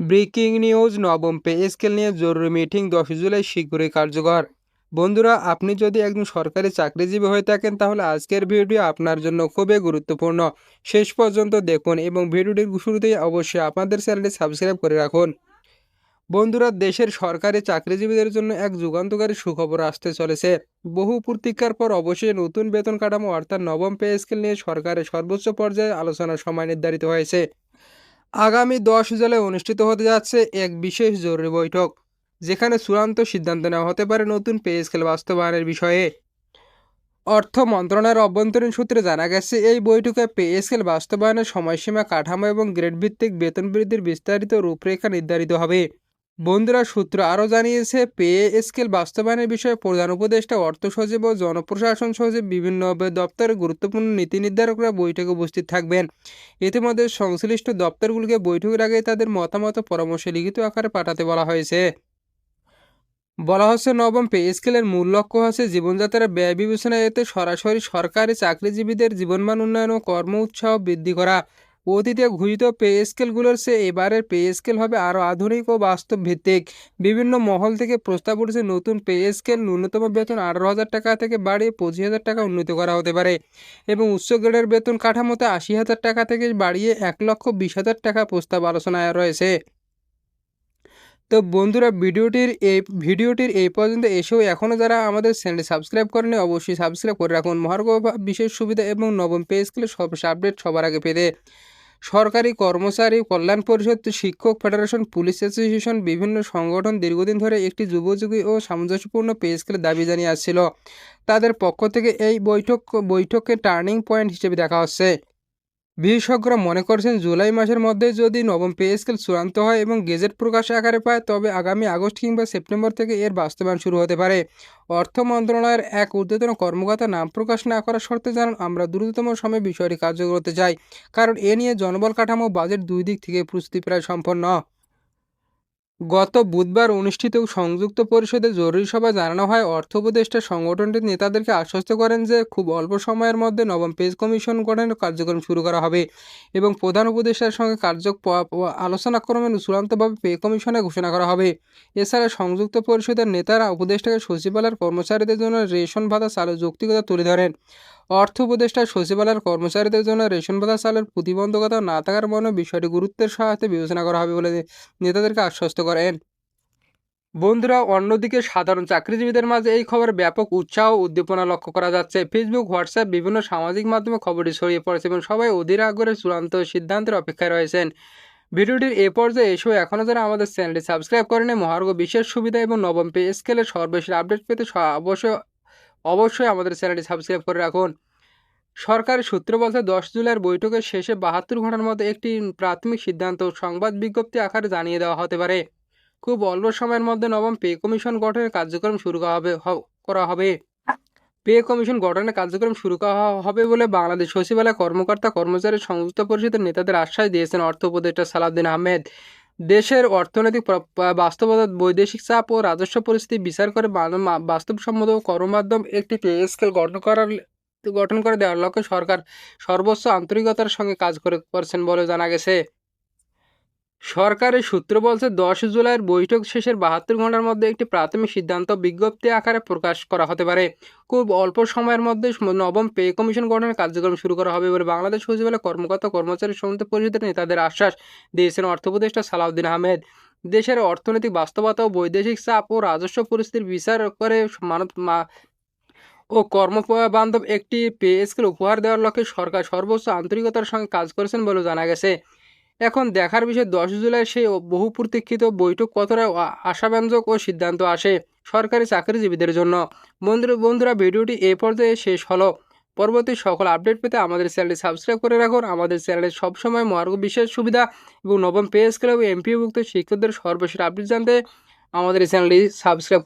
Breaking news, নবম pay scale নিয়ে জরুরি মিটিং দশ জুলাই শীঘ্রই কার্যকর। বন্ধুরা, আপনি যদি একজন সরকারি চাকরিজীবী হয়ে থাকেন, তাহলে আজকের ভিডিও আপনার জন্য খুবই গুরুত্বপূর্ণ। শেষ পর্যন্ত দেখুন এবং ভিডিওটির শুরুতেই অবশ্যই আপনাদের চ্যানেলটি সাবস্ক্রাইব করে রাখুন। বন্ধুরা, দেশের সরকারি চাকরিজীবীদের জন্য এক যুগান্তকারী সুখবর আসতে চলেছে। বহু প্রতীক্ষার পর অবশ্যই নতুন বেতন কাঠামো, অর্থাৎ নবম পে স্কেল নিয়ে সরকারের সর্বোচ্চ পর্যায়ে আলোচনার সময় নির্ধারিত হয়েছে। আগামী দশ জুলাই অনুষ্ঠিত হতে যাচ্ছে এক বিশেষ জরুরি বৈঠক, যেখানে চূড়ান্ত সিদ্ধান্ত নেওয়া হতে পারে নতুন পে স্কেল বাস্তবায়নের বিষয়ে। অর্থ মন্ত্রণালয়ের অভ্যন্তরীণ সূত্রে জানা গেছে, এই বৈঠকে পে স্কেল বাস্তবায়নের সময়সীমা, কাঠামো এবং গ্রেড ভিত্তিক বেতন বৃদ্ধির বিস্তারিত রূপরেখা নির্ধারিত হবে। বন্ধুরা সূত্র আরও জানিয়েছে পে স্কেল বাস্তবায়নের বিষয়ে প্রধান উপদেষ্টা, অর্থ সচিব ও জনপ্রশাসন সচিব, বিভিন্ন দপ্তরের গুরুত্বপূর্ণ নীতি নির্ধারকরা বৈঠকে উপস্থিত থাকবেন। ইতিমধ্যে সংশ্লিষ্ট দপ্তরগুলিকে বৈঠকের আগে তাদের মতামত পরামর্শ লিখিত আকারে পাঠাতে বলা হয়েছে। বলা হচ্ছে, নবম পে স্কেলের মূল লক্ষ্য হচ্ছে জীবনযাত্রার ব্যয় বিবেচনায় এতে সরাসরি সরকারি চাকরিজীবীদের জীবনমান উন্নয়ন ও কর্ম উৎসাহ বৃদ্ধি করা। অতীতে ঘোষিত পে স্কেলগুলোর সে এবারের পে স্কেল হবে আরও আধুনিক ও বাস্তব ভিত্তিক বিভিন্ন মহল থেকে প্রস্তাব উঠেছে নতুন পে স্কেল, ন্যূনতম বেতন আঠারো হাজার টাকা থেকে বাড়িয়ে পঁচিশ হাজার টাকা উন্নীত করা হতে পারে এবং উচ্চ গ্রেডের বেতন কাঠামোতে আশি হাজার টাকা থেকে বাড়িয়ে এক লক্ষ বিশ হাজার টাকা প্রস্তাব আলোচনায় রয়েছে। তো বন্ধুরা, ভিডিওটির এই ভিডিওটির এই পর্যন্ত। এসেও এখনও যারা আমাদের চ্যানেলটি সাবস্ক্রাইব করেনি অবশ্যই সাবস্ক্রাইব করে রাখুন। মহার্ঘ বিশেষ সুবিধা এবং নবম পে স্কেলের সর্বশেষ আপডেট সবার আগে পেতে সরকারি কর্মচারী কল্যাণ পরিষদ, শিক্ষক ফেডারেশন, পুলিশ অ্যাসোসিয়েশন, বিভিন্ন সংগঠন দীর্ঘদিন ধরে একটি যুবযোগী ও সামঞ্জস্যপূর্ণ পে স্কেলের দাবি জানিয়ে আসছিল। তাদের পক্ষ থেকে এই বৈঠক বৈঠককে টার্নিং পয়েন্ট হিসেবে দেখা হচ্ছে। বিশেষজ্ঞরা মনে করছেন জুলাই মাসের মধ্যে যদি নবম পে স্কেল চূড়ান্ত হয় এবং গেজেট প্রকাশ আকারে পায়, তবে আগামী আগস্ট কিংবা সেপ্টেম্বর থেকে এর বাস্তবায়ন শুরু হতে পারে। অর্থ মন্ত্রণালয়ের এক ঊর্ধ্বতন কর্মকর্তা নাম প্রকাশ না করার শর্তে জানান, আমরা দ্রুততম সময়ে বিষয়টি কার্যকর করতে চাই, কারণ এ নিয়ে জনবল কাঠামো বাজেট দুই দিক থেকে প্রস্তুতি প্রায় সম্পন্ন। গত বুধবার অনুষ্ঠিত সংযুক্ত পরিষদের জরুরি সভায় জানানো হয়, অর্থ উপদেষ্টা সংগঠনটির নেতাদেরকে আশ্বস্ত করেন যে, খুব অল্প সময়ের মধ্যে নবম পেজ কমিশন গঠনের কার্যক্রম শুরু করা হবে এবং প্রধান উপদেষ্টার সঙ্গে কার্য আলোচনা ক্রমে চূড়ান্তভাবে পে কমিশনে ঘোষণা করা হবে। এছাড়া সংযুক্ত পরিষদের নেতারা, উপদেষ্টাকে সচিবালয়ের কর্মচারীদের জন্য রেশন ভাতা চালু যৌক্তিকতা তুলে ধরেন। অর্থ উপদেষ্টা সচিবালয়ের কর্মচারীদের জন্য রেশন ভাতা চালের প্রতিবন্ধকতা না থাকার মনে বিষয়টি গুরুত্বের সাথে বিবেচনা করা হবে বলে নেতাদেরকে আশ্বস্ত করেন। বন্ধুরা, অন্যদিকে সাধারণ চাকরিজীবীদের মাঝে এই খবরে ব্যাপক উৎসাহ উদ্দীপনা লক্ষ্য করা যাচ্ছে। ফেসবুক হোয়াটসঅ্যাপ বিভিন্ন সামাজিক মাধ্যমে খবরটি ছড়িয়ে পড়েছে এবং সবাই অধীর আগ্রহে চূড়ান্ত সিদ্ধান্তের অপেক্ষায় রয়েছেন। ভিডিওটির এ পর্যায়ে এসেও এখনও যারা আমাদের চ্যানেলটি সাবস্ক্রাইব করেনি মহার্ঘ বিশেষ সুবিধা এবং নবম পে স্কেলের সর্বশেষ আপডেট পেতে অবশ্যই অবশ্যই আমাদের চ্যানেলটি সাবস্ক্রাইব করে রাখুন। সরকারি সূত্র বলছে, দশ জুলাইয়ের বৈঠকের শেষে বাহাত্তর ঘণ্টার মধ্যে একটি প্রাথমিক সিদ্ধান্ত সংবাদ বিজ্ঞপ্তি আকারে জানিয়ে দেওয়া হতে পারে। খুব অল্প সময়ের মধ্যে নবম পে কমিশন গঠনের কার্যক্রম শুরু হবে করা হবে। পে কমিশন গঠনের কার্যক্রম শুরু করা হবে বলে বাংলাদেশ সচিবালয় কর্মকর্তা কর্মচারী সংযুক্ত পরিষদের নেতাদের আশ্বাস দিয়েছেন অর্থ উপদেষ্টা সালাউদ্দিন আহমেদ। দেশের অর্থনৈতিক বাস্তবতা, বৈদেশিক চাপ ও রাজস্ব পরিস্থিতি বিচার করে বাস্তবসম্মত কর্মমাধ্যম একটি পে স্কেল গঠন করার গঠন করে দেওয়ার লক্ষ্যে সরকার সর্বোচ্চ আন্তরিকতার সঙ্গে কাজ করে করছেন বলে জানা গেছে। সরকারের সূত্র বলছে, দশ জুলাইয়ের বৈঠক শেষের বাহাত্তর ঘণ্টার মধ্যে একটি প্রাথমিক সিদ্ধান্ত বিজ্ঞপ্তি আকারে প্রকাশ করা হতে পারে। খুব অল্প সময়ের মধ্যে নবম পে কমিশন গঠনের কার্যক্রম শুরু করা হবে বলে বাংলাদেশ সচিবালয় কর্মকর্তা কর্মচারী সমিতি পরিষদের নেতাদের আশ্বাস দিয়েছেন অর্থ উপদেষ্টা সালাউদ্দিন আহমেদ। দেশের অর্থনৈতিক বাস্তবতা ও বৈদেশিক চাপ ও রাজস্ব পরিস্থিতির বিচার করে মানব ও কর্মবান্ধব একটি পে স্কেল উপহার দেওয়ার লক্ষ্যে সরকার সর্বোচ্চ আন্তরিকতার সঙ্গে কাজ করেছেন বলেও জানা গেছে। এখন দেখার বিষয় দশ জুলাই সেই বহু প্রতীক্ষিত বৈঠক কতটা আশাব্যঞ্জক ও সিদ্ধান্ত আসে সরকারি চাকরিজীবীদের জন্য। বন্ধুরা বন্ধুরা, ভিডিওটি এ পর্যায়ে শেষ হলো। পরবর্তী সকল আপডেট পেতে আমাদের চ্যানেলটি সাবস্ক্রাইব করে রাখুন। আমাদের চ্যানেলে সবসময় মার্গ বিশেষ সুবিধা এবং নবম পে স্কেল এবং এমপিভুক্ত শিক্ষকদের সর্বশেষ আপডেট জানতে আমাদের এই চ্যানেলটি সাবস্ক্রাইব